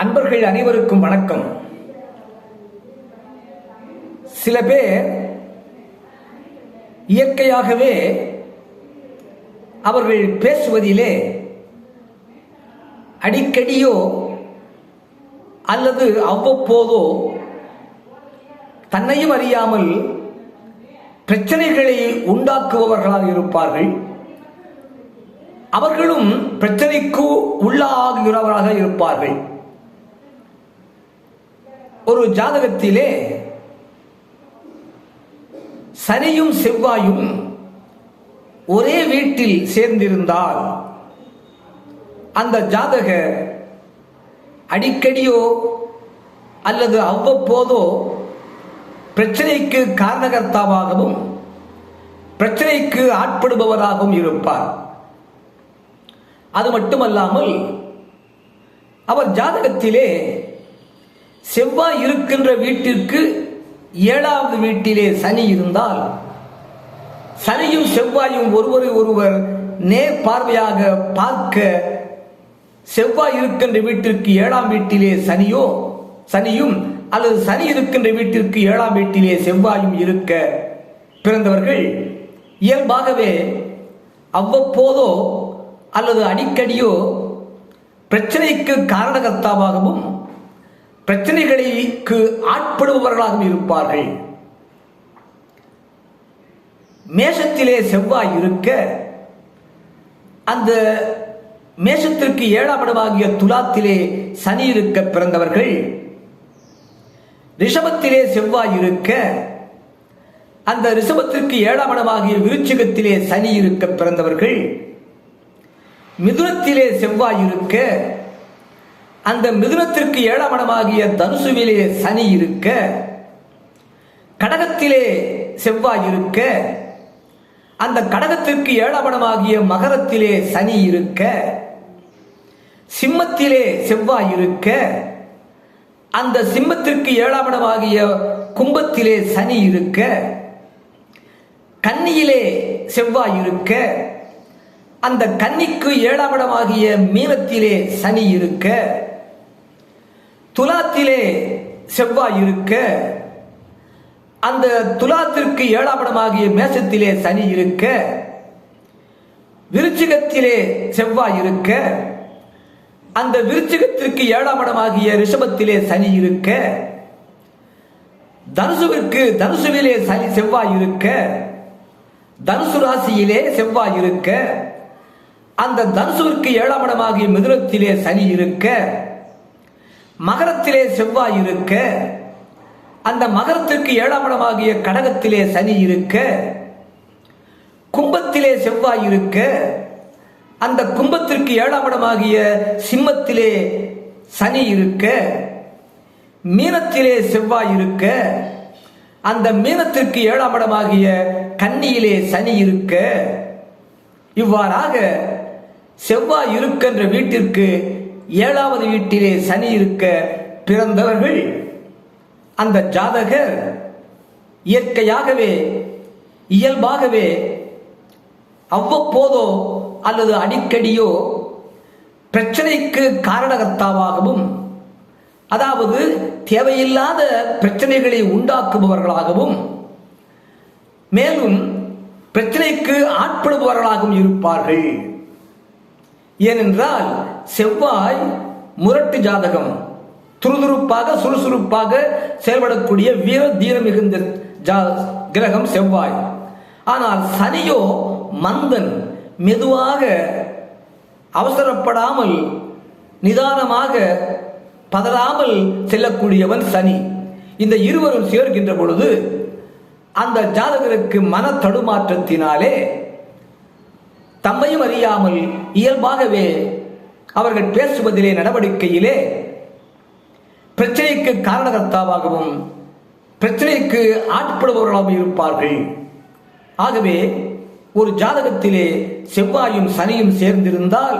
அன்பர்கள் அனைவருக்கும் வணக்கம். சில பேர் இயற்கையாகவே அவர்கள் பேசுவதிலே அடிக்கடியோ அல்லது அவ்வப்போதோ தன்னையும் அறியாமல் பிரச்சனைகளை உண்டாக்குபவர்களாக இருப்பார்கள். அவர்களும் பிரச்சனைக்கு உள்ளாகிறவராக இருப்பார்கள். ஒரு ஜாதகத்திலே சனியும் செவ்வாயும் ஒரே வீட்டில் சேர்ந்திருந்தால் அந்த ஜாதகர் அடிக்கடியோ அல்லது அவ்வப்போதோ பிரச்சனைக்கு காரணகர்த்தாவாகவும் பிரச்சனைக்கு ஆட்படுபவராகவும் இருப்பார். அது மட்டுமல்லாமல் அவர் ஜாதகத்திலே செவ்வாய் இருக்கின்ற வீட்டிற்கு ஏழாவது வீட்டிலே சனி இருந்தால் சனியும் செவ்வாயும் ஒருவரை ஒருவர் நேர் பார்வையாக பார்க்க செவ்வாய் இருக்கின்ற வீட்டிற்கு ஏழாம் வீட்டிலே சனியோ சனியும் அல்லது சனி இருக்கின்ற வீட்டிற்கு ஏழாம் வீட்டிலே செவ்வாயும் இருக்க பிறந்தவர்கள் இயல்பாகவே அவ்வப்போதோ அல்லது அடிக்கடியோ பிரச்சனைக்கு காரணகர்த்தாவாகவும் பிரச்சனைகளுக்கு ஆட்படுபவர்களாகவும் இருப்பார்கள். மேஷத்திலே செவ்வாய் இருக்க அந்த மேஷத்திற்கு ஏழாம் இடமாகிய துலாத்திலே சனி இருக்க பிறந்தவர்கள். ரிஷபத்திலே செவ்வாய் இருக்க அந்த ரிஷபத்திற்கு ஏழாம் இடமாகிய விருச்சிகத்திலே சனி இருக்க பிறந்தவர்கள். மிதுனத்திலே செவ்வாய் இருக்க அந்த மிதுனத்திற்கு ஏழாம் இடமாகிய தனுசுவிலே சனி இருக்க கடகத்திலே செவ்வாய் இருக்க அந்த கடகத்திற்கு ஏழாம் இடமாகிய மகரத்திலே சனி இருக்க சிம்மத்திலே செவ்வாய் இருக்க அந்த சிம்மத்திற்கு ஏழாம் இடமாகிய கும்பத்திலே சனி இருக்க கன்னியிலே செவ்வாய் இருக்க அந்த கன்னிக்கு ஏழாம் இடமாகிய மீனத்திலே சனி இருக்க துலாத்திலே செவ்வாய் இருக்க அந்த துலாத்திற்கு ஏழாம் இடமாகிய மேசத்திலே சனி இருக்க விருச்சிகத்திலே செவ்வாய் இருக்க அந்த விருச்சிகத்திற்கு ஏழாம் இடமாகிய ரிஷபத்திலே சனி இருக்க தனுசுவிற்கு தனுசுவிலே சனி செவ்வாய் இருக்க தனுசு ராசியிலே செவ்வாய் இருக்க அந்த தனுசுவிற்கு ஏழாம் இடமாகிய மிதுனத்திலே சனி இருக்க மகரத்திலே செவ்வாய் இருக்க அந்த மகரத்திற்கு ஏழாம் இடமாகிய கடகத்திலே சனி இருக்க கும்பத்திலே செவ்வாய் இருக்க அந்த கும்பத்திற்கு ஏழாம் இடமாகிய சிம்மத்திலே சனி இருக்க மீனத்திலே செவ்வாய் இருக்க அந்த மீனத்திற்கு ஏழாம் இடமாகிய கன்னியிலே சனி இருக்க இவ்வாறாக செவ்வாய் இருக்கின்ற வீட்டிற்கு ஏழாவது வீட்டிலே சனி இருக்க பிறந்தவர்கள் அந்த ஜாதகர் இயற்கையாகவே இயல்பாகவே அவ்வப்போதோ அல்லது அடிக்கடியோ பிரச்சனைக்கு காரணகர்த்தாவாகவும் அதாவது தேவையில்லாத பிரச்சனைகளை உண்டாக்குபவர்களாகவும் மேலும் பிரச்சனைக்கு ஆட்படுபவர்களாகவும் இருப்பார்கள். ஏனென்றால் செவ்வாய் முரட்டு ஜாதகம். துருதுருப்பாக சுறுசுறுப்பாக செயல்படக்கூடிய வீர தீர மிகுந்த கிரகம் செவ்வாய். ஆனால் சனியோ மந்தன் மெதுவாக அவசரப்படாமல் நிதானமாக பதறாமல் செல்லக்கூடியவன் சனி. இந்த இருவரும் சேர்கின்ற பொழுது அந்த ஜாதகருக்கு மன தடுமாற்றத்தினாலே தம்மையும் அறியாமல் இயல்பாகவே அவர்கள் பேசுவதிலே நடவடிக்கையிலே பிரச்சனைக்கு காரணகர்த்தாவாகவும் பிரச்சனைக்கு ஆட்படுபவர்களாகவும் இருப்பார்கள். ஆகவே ஒரு ஜாதகத்திலே செவ்வாயும் சனியும் சேர்ந்திருந்தால்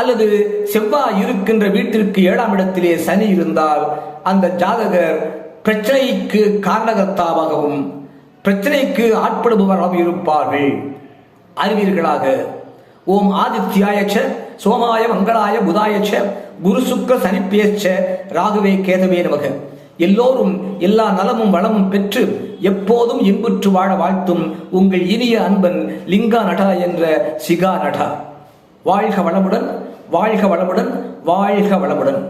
அல்லது செவ்வாய் இருக்கின்ற வீட்டிற்கு ஏழாம் இடத்திலே சனி இருந்தால் அந்த ஜாதகர் பிரச்சனைக்கு காரணகர்த்தாவாகவும் பிரச்சனைக்கு ஆட்படுபவராகவும் இருப்பார்கள். அறிவீர்களாக ஓம் ஆதித்யாயச்ச சோமாய மங்களாய புதாயச்ச குரு சுக்க சனிப்பேச்ச ராகவே கேதவே நமக. எல்லோரும் எல்லா நலமும் வளமும் பெற்று எப்போதும் இன்புற்று வாழ வாழ்த்தும் உங்கள் இனிய அன்பன் லிங்கா நடா என்ற சிகா நடா வாழ்க வளமுடன் வாழ்க வளமுடன் வாழ்க வளமுடன்.